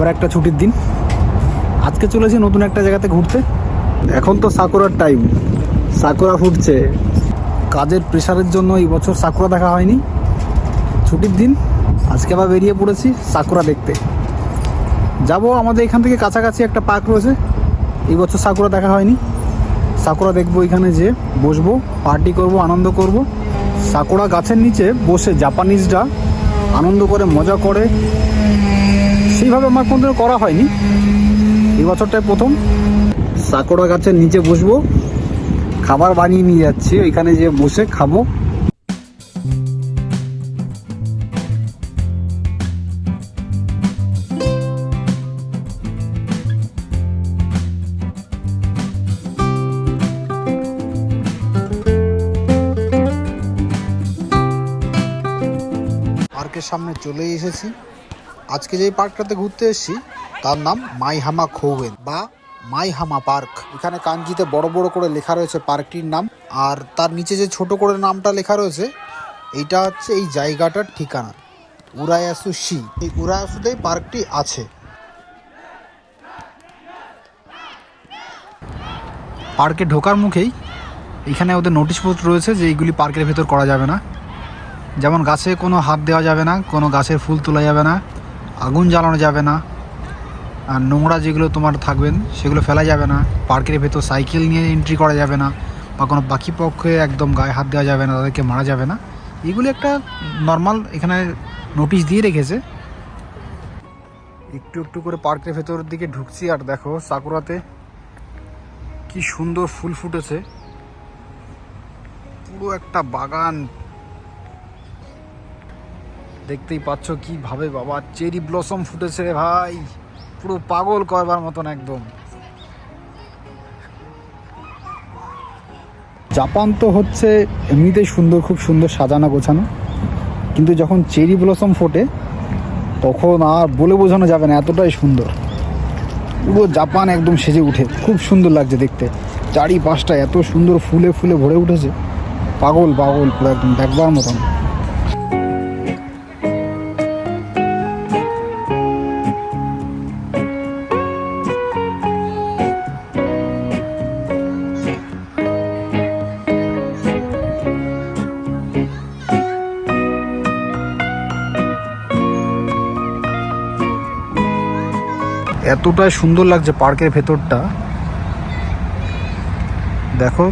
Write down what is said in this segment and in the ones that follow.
আবার একটা ছুটির দিন। আজকে চলেছি নতুন একটা জায়গাতে ঘুরতে। এখন তো সাকুরার টাইম সাকুরা ফুটছে। কাজের প্রেশারের জন্য এই বছর সাকুরা দেখা হয়নি। ছুটির দিন। আজকে আবার বেরিয়ে পড়েছি সাকুরা দেখতে। যাব আমাদের এখান থেকে কাছাকাছি একটা পার্ক রয়েছে। এই বছর সাকুরা দেখা হয়নি। সাকুরা দেখব এখানে যে বসবো পার্টি করব, আনন্দ করব। সাকুরা গাছের নিচে বসে জাপানিজরা আনন্দ করে, মজা করে। সেইভাবে আমার কোনোদিনও করা হয়নি। এই বছরটাই প্রথম। সাকুরা গাছের নিচে বসবো। খাবার বানিয়ে নিয়ে যাচ্ছি। ওইখানে যে বসে খাব। পার্কের সামনে চলে এসেছি। আজকে যেই পার্কটাতে ঘুরতে এসেছি, তার নাম মাইহামা খৌয়েন বা মাইহামা পার্ক। এখানে কাঞ্জিতে বড় বড় করে লেখা রয়েছে পার্কটির নাম, আর তার নিচে যে ছোট করে নামটা লেখা রয়েছে, এইটা হচ্ছে এই জায়গাটার ঠিকানা, উরায়াসু শি। এই উরায়াসুতেই পার্কটি আছে। পার্কে ঢোকার মুখেই এখানে ওদের নোটিশ বোর্ড রয়েছে যে এইগুলি পার্কের ভেতর করা যাবে না। যেমন গাছে কোনো হাত দেওয়া যাবে না, কোনো গাছের ফুল তোলা যাবে না। আগুন জ্বালানো যাবে না, আর নোংরা যেগুলো তোমার থাকবেন, সেগুলো ফেলা যাবে না, পার্কের ভেতর সাইকেল নিয়ে এন্ট্রি করা যাবে না, বা কোনো বাকি পক্ষে একদম গায়ে হাত দেওয়া যাবে না, তাদেরকে মারা যাবে না। এগুলি একটা নর্মাল এখানে নোটিশ দিয়ে রেখেছে। একটু একটু করে পার্কের ভেতর দিকে ঢুকছি, আর দেখো সাকুরাতে কি সুন্দর ফুল ফুটেছে। পুরো একটা বাগান দেখতেই পাচ্ছ কীভাবে বাবা, চেরি ব্লসম ফুটেছে রে ভাই। পুরো পাগল করবার মতন একদম। জাপান তো হচ্ছে এমনিতেই সুন্দর, খুব সুন্দর সাজানো গোছানো। কিন্তু যখন চেরি ব্লসম ফোটে, তখন আর বলে বোঝানো যাবে না, এতটাই সুন্দর। পুরো জাপান একদম সেজে উঠে, খুব সুন্দর লাগছে দেখতে। চারিপাশটা এত সুন্দর ফুলে ফুলে ভরে উঠেছে। পাগল পাগল, পুরো একদম দেখবার মতন। এতটাই সুন্দর লাগছে পার্কের ভেতরটা। দেখো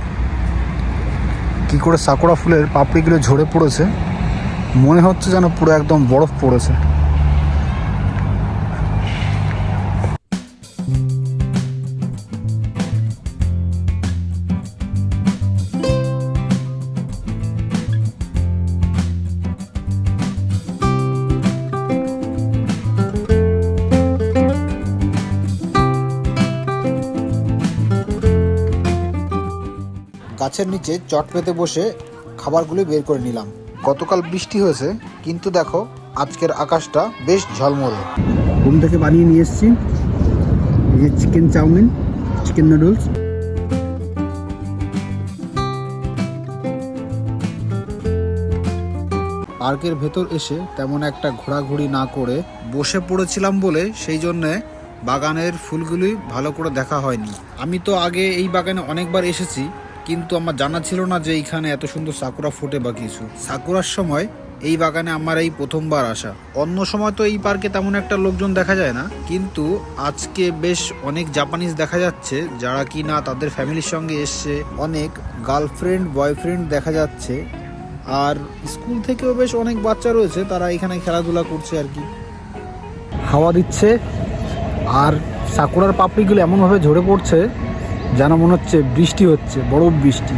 কি করে সাকুরা ফুলের পাপড়িগুলো ঝরে পড়েছে। মনে হচ্ছে যেন পুরো একদম বরফ পড়েছে। গাছের নিচে চট পেতে বসে খাবারগুলি বের করে নিলাম। গতকাল বৃষ্টি হয়েছে কিন্তু দেখো আজকের আকাশটা বেশ ঝলমলে। ঘুম থেকে বানিয়ে নিয়ে এসেছি। এই চিকেন চাউমিন চিকেন নুডলস। পার্কের ভেতর এসে তেমন একটা ঘোরাঘুরি না করে বসে পড়েছিলাম বলে সেই জন্যে বাগানের ফুলগুলি ভালো করে দেখা হয়নি। আমি তো আগে এই বাগানে অনেকবার এসেছি কিন্তু আমার জানা ছিল না যে এইখানে এত সুন্দর সাকুরা ফোটে বা কিছু। সাকুরার সময় এই বাগানে আমার এই প্রথমবার আসা। অন্য সময় তো এই পার্কে তেমন একটা লোকজন দেখা যায় না। কিন্তু আজকে বেশ অনেক জাপানিজ দেখা যাচ্ছে, যারা কি না তাদের ফ্যামিলির সঙ্গে এসছে অনেক গার্লফ্রেন্ড, বয়ফ্রেন্ড দেখা যাচ্ছে। আর স্কুল থেকেও বেশ অনেক বাচ্চা রয়েছে, তারা এখানে খেলাধুলা করছে আর কি। হাওয়া দিচ্ছে, আর সাকুরার পাপড়িগুলো এমনভাবে ঝরে পড়ছে যেন মনে হচ্ছে বৃষ্টি হচ্ছে বড় বৃষ্টি।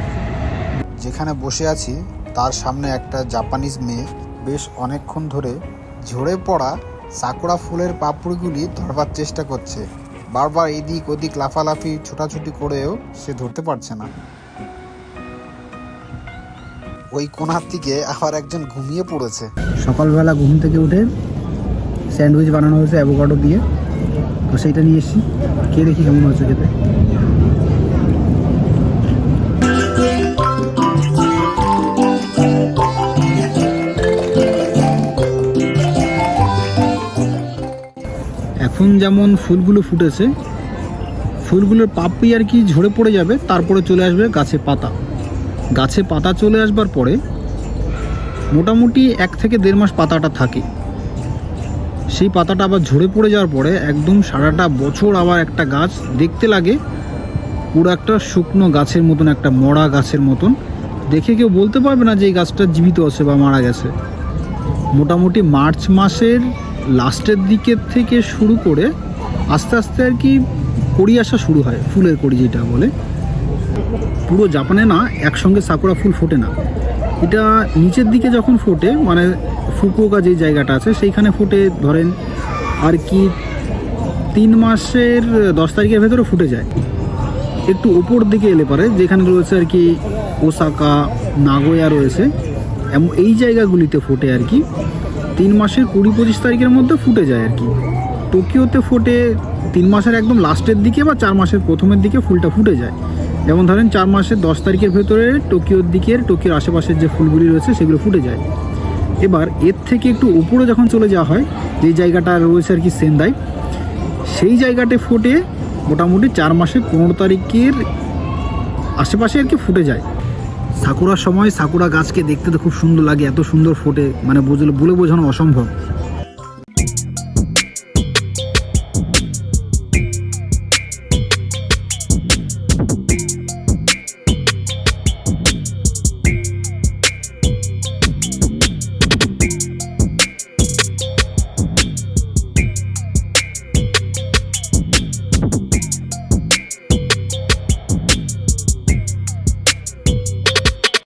যেখানে বসে আছি তার সামনে একটা জাপানিজ মেয়ে বেশ অনেকক্ষণ ধরে ঝরে পড়া সাকুরা ফুলের পাপড়িগুলি ধরবার চেষ্টা করছে। বারবার এদিক ওদিক লাফালাফি ছোটাছুটি করেও সে ধরতে পারছে না। ওই কোনার দিকে আবার একজন ঘুমিয়ে পড়েছে। সকালবেলা ঘুম থেকে উঠে স্যান্ডউইচ বানানো হয়েছে অ্যাভোকাডো দিয়ে। তো সেইটা নিয়ে এসেছি। খেয়ে দেখি কেমন হয়েছে খেতে। যেমন ফুলগুলো ফুটেছে, ফুলগুলোর পাপড়ি আর কি ঝরে পড়ে যাবে, তারপরে চলে আসবে গাছে পাতা। গাছে পাতা চলে আসবার পরে মোটামুটি এক থেকে দেড় মাস পাতাটা থাকে। সেই পাতাটা আবার ঝরে পড়ে যাওয়ার পরে একদম সারাটা বছর আবার একটা গাছ দেখতে লাগে, পুরো একটা শুকনো গাছের মতন, একটা মরা গাছের মতন। দেখে কেউ বলতে পারবে না যে এই গাছটা জীবিত আছে বা মারা গেছে। মোটামুটি মার্চ মাসের লাস্টের দিকের থেকে শুরু করে আস্তে আস্তে আর কি কড়ি আসা শুরু হয়, ফুলের কড়ি যেটা বলে। পুরো জাপানে না, একসঙ্গে সাকুরা ফুল ফোটে না। এটা নিচের দিকে যখন ফোটে মানে ফুকুওকা যে জায়গাটা আছে, সেইখানে ফোটে, ধরেন আর কি তিন মাসের দশ তারিখের ভেতরে ফুটে যায়। একটু ওপর দিকে এলে পারে, যেখানে রয়েছে আর কি ওসাকা, নাগোয়া রয়েছে এই জায়গাগুলিতে ফোটে আর কি। তিন মাসের কুড়ি পঁচিশ তারিখের মধ্যে ফুটে যায় আর কি। টোকিওতে ফোটে তিন মাসের একদম লাস্টের দিকে বা চার মাসের প্রথমের দিকে ফুলটা ফুটে যায়। যেমন ধরেন চার মাসের দশ তারিখের ভেতরে টোকিওর দিকের, টোকিওর আশেপাশের যে ফুলগুলি রয়েছে সেগুলো ফুটে যায়। এবার এর থেকে একটু উপরে যখন চলে যাওয়া হয় যেই জায়গাটা রয়েছে আর কি সেন্দাই, সেই জায়গাতে ফুটে মোটামুটি চার মাসের পনেরো তারিখের আশেপাশে আর কি ফুটে যায়। সাকুরার সময় সাকুরা গাছকে দেখতে তো খুব সুন্দর লাগে, এত সুন্দর ফোটে মানে বুঝলে, বলে বোঝানো অসম্ভব।